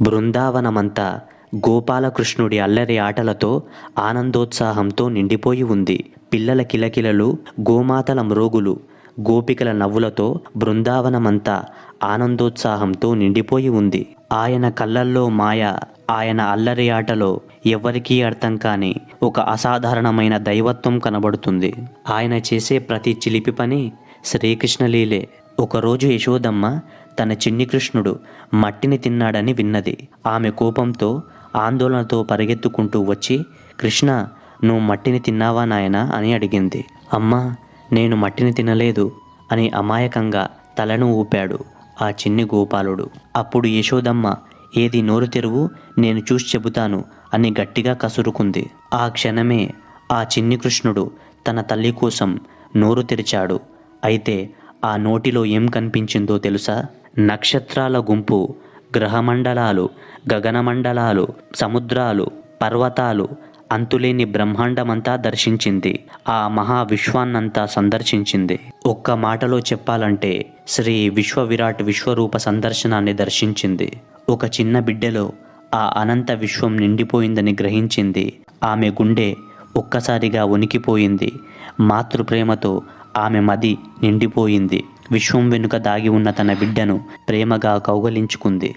బృందావనమంతా గోపాలకృష్ణుడి అల్లరి ఆటలతో ఆనందోత్సాహంతో నిండిపోయి ఉంది. పిల్లల కిలకిలలు గోమాతల మ్రోగులు గోపికల నవ్వులతో బృందావనమంతా ఆనందోత్సాహంతో నిండిపోయి ఉంది. ఆయన కళ్ళల్లో మాయ ఆయన అల్లరి ఆటలో ఎవరికీ అర్థం కాని ఒక అసాధారణమైన దైవత్వం కనబడుతుంది. ఆయన చేసే ప్రతి చిలిపి పని శ్రీకృష్ణలీలే. ఒకరోజు యశోదమ్మ తన చిన్ని కృష్ణుడు మట్టిని తిన్నాడని విన్నది. ఆమె కోపంతో ఆందోళనతో పరిగెత్తుకుంటూ వచ్చి కృష్ణ నువ్వు మట్టిని తిన్నావా నాయనా? అని అడిగింది. అమ్మా నేను మట్టిని తినలేదు అని అమాయకంగా తలను ఊపాడు ఆ చిన్ని గోపాలుడు. అప్పుడు యశోదమ్మ ఏది నోరు తెరువు నేను చూసి చెబుతాను అని గట్టిగా కసురుకుంది. ఆ క్షణమే ఆ చిన్ని కృష్ణుడు తన తల్లి కోసం నోరు తెరిచాడు. అయితే ఆ నోటిలో ఏం కనిపించిందో తెలుసా? నక్షత్రాల గుంపు గ్రహమండలాలు గగనమండలాలు సముద్రాలు పర్వతాలు అంతులేని బ్రహ్మాండమంతా దర్శించింది. ఆ మహా విశ్వాన్నంతా సందర్శించింది. ఒక్క మాటలో చెప్పాలంటే శ్రీ విశ్వ విరాట్ విశ్వరూప సందర్శనాన్ని దర్శించింది. ఒక చిన్న బిడ్డలో ఆ అనంత విశ్వం నిండిపోయిందని గ్రహించింది. ఆమె గుండె ఒక్కసారిగా ఉనికిపోయింది మాతృప్రేమతో ఆమె మది నిండిపోయింది. విశ్వం వెనుక దాగి ఉన్న తన బిడ్డను ప్రేమగా కౌగలించుకుంది.